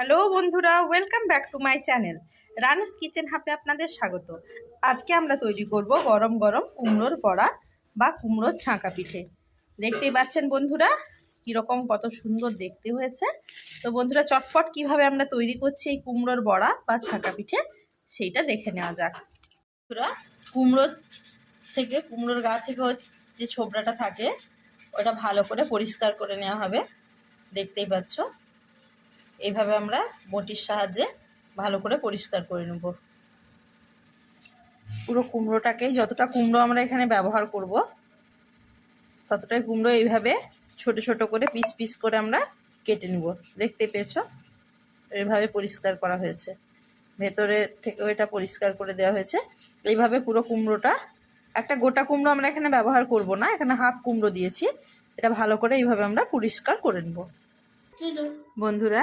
Hello বন্ধুরা welcome back to my channel Ranu's kitchen হাফে আপনাদের স্বাগত। আজকে আমরা তৈরি করব গরম গরম কুমড়োর বড়া বা কুমড়োর ছাঁকা পিঠে। দেখতেই পাচ্ছেন বন্ধুরা, কীরকম কত সুন্দর দেখতে হয়েছে। তো বন্ধুরা, চটপট কীভাবে আমরা তৈরি করছি এই কুমড়োর বড়া বা ছাঁকা পিঠে, সেইটা দেখে নেওয়া যাক। বন্ধুরা, কুমড়ো থেকে, কুমড়োর গা থেকে যে ছোবড়াটা থাকে, ওটা ভালো করে পরিষ্কার করে নেওয়া হবে। দেখতেই পাচ্ছ। এইভাবে আমরা বটির সাহায্যে ভালো করে পরিষ্কার করে নেব। পুরো কুমড়োটাকে যতটা কুমড়ো আমরা এখানে ব্যবহার করব ততটাই কুমড়ো এইভাবে ছোট ছোট করে পিস পিস করে আমরা কেটে নেব। দেখতে পেয়েছ? এইভাবে পরিষ্কার করা হয়েছে। ভেতরে থেকেও এটা পরিষ্কার করে দেওয়া হয়েছে। এইভাবে পুরো কুমড়োটা একটা গোটা কুমড়ো আমরা এখানে ব্যবহার করব না এখানে হাফ কুমড়ো দিয়েছি। এটা ভালো করে এইভাবে আমরা পরিষ্কার করে নেব। বন্ধুরা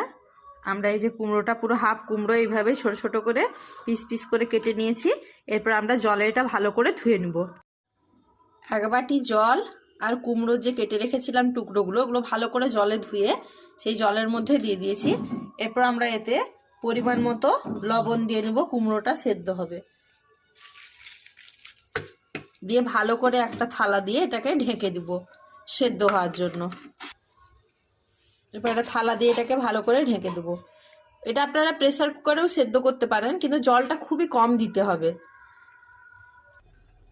আমরা এই যে কুমড়োটা পুরো হাফ কুমড়ো এইভাবে ছোট ছোট করে পিস পিস করে কেটে নিয়েছি। এরপর আমরা জলে এটা ভালো করে ধুয়ে নেব। এক বাটি জল আর কুমড়ো যে কেটে রেখেছিলাম টুকরোগুলো, ওগুলো ভালো করে জলে ধুয়ে সেই জলের মধ্যে দিয়ে দিয়েছি। এরপর আমরা এতে পরিমাণ মতো লবণ দিয়ে নেব, কুমড়োটা সেদ্ধ হবে। দিয়ে ভালো করে একটা থালা দিয়ে এটাকে ঢেকে দিব সেদ্ধ হওয়ার জন্য। এরপর একটা থালা দিয়ে এটাকে ভালো করে ঢেকে দেবো। এটা আপনারা প্রেসার কুকারেও সেদ্ধ করতে পারেন, কিন্তু জলটা খুবই কম দিতে হবে।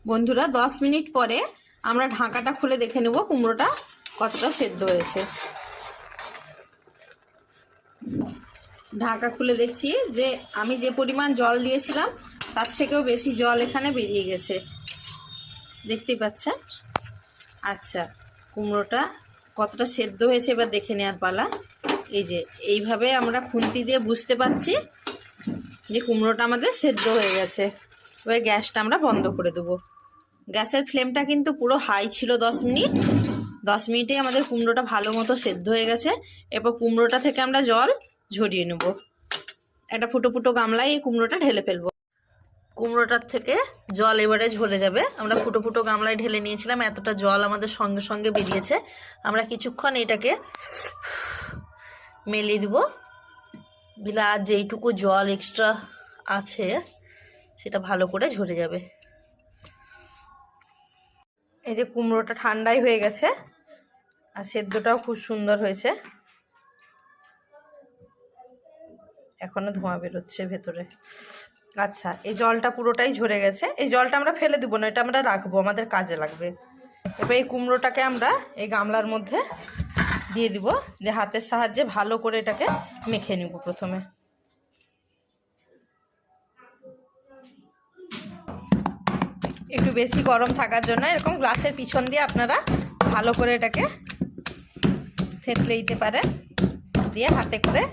বন্ধুরা, দশ মিনিট পরে আমরা ঢাকাটা খুলে দেখে নেব কুমড়োটা কতটা সেদ্ধ হয়েছে। ঢাকা খুলে দেখছি যে আমি যে পরিমাণ জল দিয়েছিলাম, তার থেকেও বেশি জল এখানে বেরিয়ে গেছে। দেখতেই পাচ্ছেন? আচ্ছা কুমড়োটা কতটা সেদ্ধ হয়েছে এবার দেখে নেওয়ার পালা। এই যে, এইভাবে আমরা খুন্তি দিয়ে বুঝতে পারছি যে কুমড়োটা আমাদের সেদ্ধ হয়ে গেছে। এবার গ্যাসটা আমরা বন্ধ করে দেবো। গ্যাসের ফ্লেমটা কিন্তু পুরো হাই ছিল দশ মিনিট। দশ মিনিটেই আমাদের কুমড়োটা ভালো মতো সেদ্ধ হয়ে গেছে। এরপর কুমড়োটা থেকে আমরা জল ঝরিয়ে নেব। একটা ফুটো ফুটো গামলায় এই কুমড়োটা ঢেলে ফেলব। কুমড়োটার থেকে জল এবারে ঝরে যাবে। আমরা ফুটো ফুটো গামলায় ঢেলে নিয়েছিলাম, এতটা জল আমাদের সঙ্গে সঙ্গে বেরিয়েছে। আমরা কিছুক্ষণ এটাকে মেলিয়ে দিব। দিলে আর যেইটুকু জল এক্সট্রা আছে, সেটা ভালো করে ঝরে যাবে। এই যে কুমড়োটা ঠান্ডাই হয়ে গেছে, আর সেদ্ধটাও খুব সুন্দর হয়েছে। এখনও ধোঁয়া বেরোচ্ছে ভেতরে। আচ্ছা এই জলটা পুরোটাই ঝরে গেছে। এই জলটা আমরা ফেলে দেবো না, এটা আমরা রাখব, আমাদের কাজে লাগবে। এবার এই কুমড়োটাকে আমরা এই গামলার মধ্যে দিয়ে দিব, যে হাতের সাহায্যে ভালো করে এটাকে মেখে নিব প্রথমে। একটু বেশি গরম থাকার জন্য এরকম গ্লাসের পিছন দিয়ে আপনারা ভালো করে এটাকে থেতলে দিতে পারেন, দিয়ে হাতে করে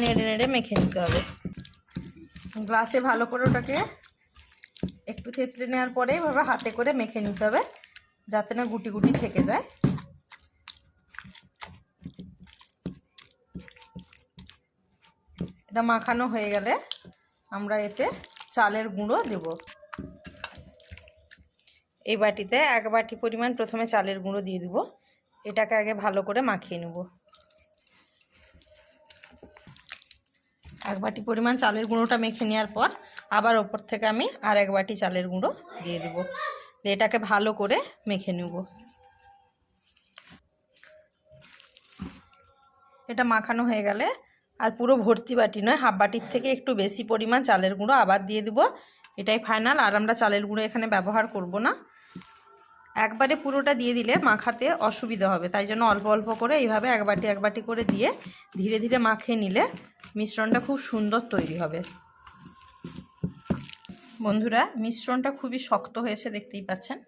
নেড়ে নেড়ে মেখে নিতে হবে। গ্লাসে ভালো করে ওটাকে একটু থেতলে নেওয়ার পরে এভাবে হাতে করে মেখে নিতে হবে, যাতে না গুটি গুটি থেকে যায়। এটা মাখানো হয়ে গেলে আমরা এতে চালের গুঁড়ো দেব। এই বাটিতে এক বাটি পরিমাণ প্রথমে চালের গুঁড়ো দিয়ে দেবো। এটাকে আগে ভালো করে মাখিয়ে নেব। এক বাটি পরিমাণ চালের গুঁড়োটা মেখে নেওয়ার পর আবার ওপর থেকে আমি আর এক বাটি চালের গুঁড়ো দিয়ে দেবো। দিয়ে এটাকে ভালো করে মেখে নেব। এটা মাখানো হয়ে গেলে আর পুরো ভর্তি বাটি নয়, হাফ বাটির থেকে একটু বেশি পরিমাণ চালের গুঁড়ো আবার দিয়ে দেবো। এটাই ফাইনাল আর আমরা চালের গুঁড়ো এখানে ব্যবহার করব না। একবারে পুরোটা দিয়ে দিলে মাখাতে অসুবিধা হবে। তাই জন্য অল্প অল্প করে এইভাবে এক বাটি এক বাটি করে দিয়ে ধীরে ধীরে মাখিয়ে নিলে মিশ্রণটা খুব সুন্দর তৈরি হবে। বন্ধুরা, মিশ্রণটা খুবই শক্ত হয়েছে, দেখতেই পাচ্ছেন?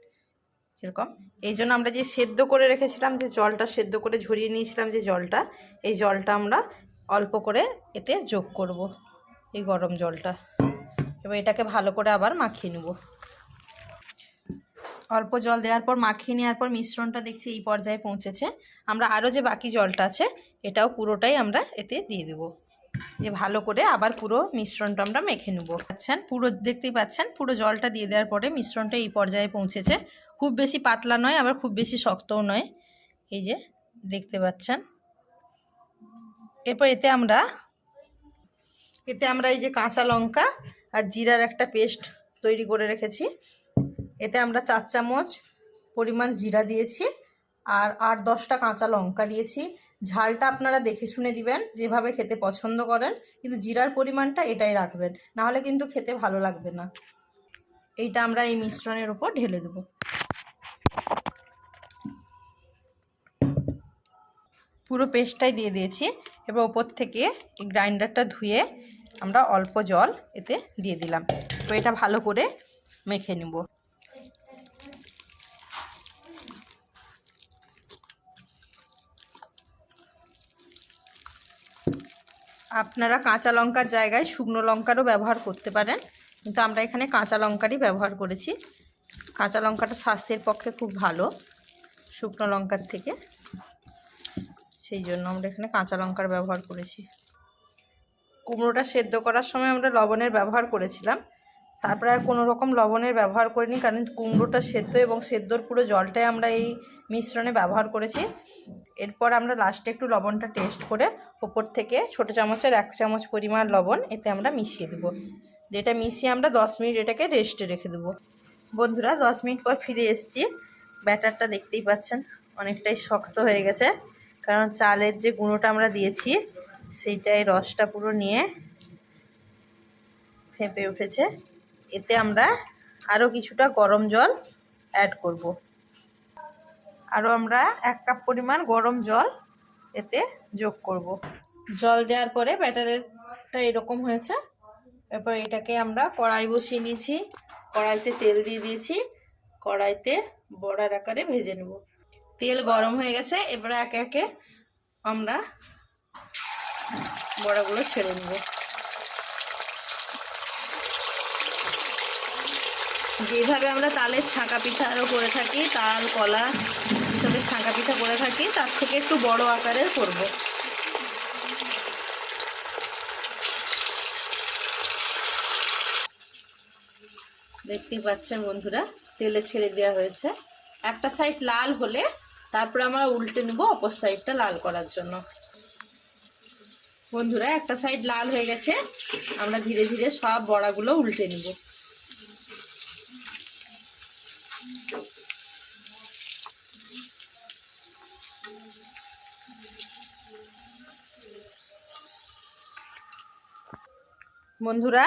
এরকম। এই জন্য আমরা যে সেদ্ধ করে রেখেছিলাম, যে জলটা সেদ্ধ করে ঝরিয়ে নিয়েছিলাম যে জলটা, এই জলটা আমরা অল্প করে এতে যোগ করব, এই গরম জলটা। এবার এটাকে ভালো করে আবার মাখিয়ে নেব। অল্প জল দেওয়ার পর মাখিয়ে নেওয়ার পর মিশ্রণটা দেখছি এই পর্যায়ে পৌঁছেছে। আমরা আরও যে বাকি জলটা আছে, এটাও পুরোটাই আমরা এতে দিয়ে দেবো। যে ভালো করে আবার পুরো মিশ্রণটা আমরা মেখে নেব। পাচ্ছেন পুরো দেখতেই পাচ্ছেন, পুরো জলটা দিয়ে দেওয়ার পরে মিশ্রণটা এই পর্যায়ে পৌঁছেছে। খুব বেশি পাতলা নয়, আবার খুব বেশি শক্তও নয়। এই যে দেখতে পাচ্ছেন। এরপর এতে আমরা এতে আমরা এই যে কাঁচা লঙ্কা আর জিরার একটা পেস্ট তৈরি করে রেখেছি। এতে আমরা চার চামচ পরিমাণ জিরা দিয়েছি আর আট দশটা কাঁচা লঙ্কা দিয়েছি। ঝালটা আপনারা দেখে শুনে দিবেন, যেভাবে খেতে পছন্দ করেন, কিন্তু জিরার পরিমাণটা এটাই রাখবেন, নাহলে কিন্তু খেতে ভালো লাগবে না। এইটা আমরা এই মিশ্রণের উপর ঢেলে দেব। পুরো পেস্টটাই দিয়ে দিয়েছি, এবার ওপর থেকে এই গ্রাইন্ডারটা ধুয়ে আমরা অল্প জল এতে দিয়ে দিলাম। তো এটা ভালো করে মেখে নেব। আপনারা কাঁচা লঙ্কার জায়গায় শুকনো লঙ্কারও ব্যবহার করতে পারেন, কিন্তু আমরা এখানে কাঁচা লঙ্কারই ব্যবহার করেছি। কাঁচা লঙ্কাটা স্বাস্থ্যের পক্ষে খুব ভালো, শুকনো লঙ্কার থেকে। সেই জন্য আমরা এখানে কাঁচা লঙ্কার ব্যবহার করেছি। কুমড়োটা সেদ্ধ করার সময় আমরা লবণের ব্যবহার করেছিলাম তারপরে আর কোনো রকম লবণের ব্যবহার করিনি, কারণ কুমড়োটা সেদ্ধ এবং সেদ্ধর পুরো জলটাই আমরা এই মিশ্রণে ব্যবহার করেছি। এরপর আমরা লাস্টে একটু লবণটা টেস্ট করে ওপর থেকে ছোটো চামচের এক চামচ পরিমাণ লবণ এতে আমরা মিশিয়ে দেবো। যেটা মিশিয়ে আমরা দশ মিনিট এটাকে রেস্টে রেখে দেবো। বন্ধুরা, দশ মিনিট পর ফিরে এসেছি। ব্যাটারটা দেখতেই পাচ্ছেন, অনেকটাই শক্ত হয়ে গেছে। কারণ চালের যে গুঁড়োটা আমরা দিয়েছি, সেইটাই রসটা পুরো নিয়ে ফেঁপে উঠেছে। এতে আমরা আরও কিছুটা গরম জল অ্যাড করব। আরও আমরা এক কাপ পরিমাণ গরম জল এতে যোগ করব। জল দেওয়ার পরে ব্যাটারেরটা এরকম হয়েছে। এরপর এটাকে আমরা কড়াই বসিয়ে নিয়েছি। কড়াইতে তেল দিয়ে দিয়েছি। কড়াইতে বড়ার আকারে ভেজে নেব। তেল গরম হয়ে গেছে। এবারে একে একে আমরা বড়াগুলো ছেড়ে নেব। যেভাবে আমরা তালের ছাঁকা পিঠা আরও করে থাকি, তাল, কলা হিসাবে ছাঁকা পিঠা করে থাকি, তার থেকে একটু বড় আকারের করব। দেখতেই পাচ্ছেন বন্ধুরা, তেলে ছেড়ে দেওয়া হয়েছে। একটা সাইড লাল হলে তারপরে আমরা উল্টে নেব অপর সাইডটা লাল করার জন্য। বন্ধুরা, একটা সাইড লাল হয়ে গেছে, আমরা ধীরে ধীরে সব বড়াগুলো উল্টে নেব। বন্ধুরা,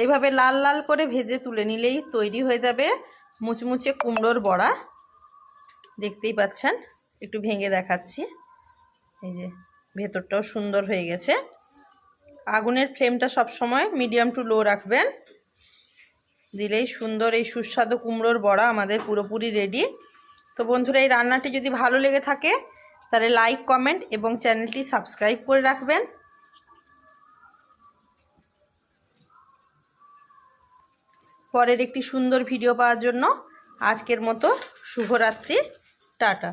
এইভাবে লাল লাল করে ভেজে তুলে নিলেই তৈরি হয়ে যাবে মুচমুচে কুমড়োর বড়া। দেখতেই পাচ্ছেন, একটু ভেঙে দেখাচ্ছি। এই যে, ভেতরটাও সুন্দর হয়ে গেছে। আগুনের ফ্লেমটা সব সময় মিডিয়াম টু লো রাখবেন। দিলেই সুন্দর এই সুস্বাদু কুমড়োর বড়া আমাদের পুরোপুরি রেডি। তো বন্ধুরা, এই রান্নাটি যদি ভালো লেগে থাকে, তাহলে লাইক, কমেন্ট এবং চ্যানেলটি সাবস্ক্রাইব করে রাখবেন। পরের একটি সুন্দর ভিডিও পাওয়ার জন্য আজকের মতো শুভরাত্রি টাটা।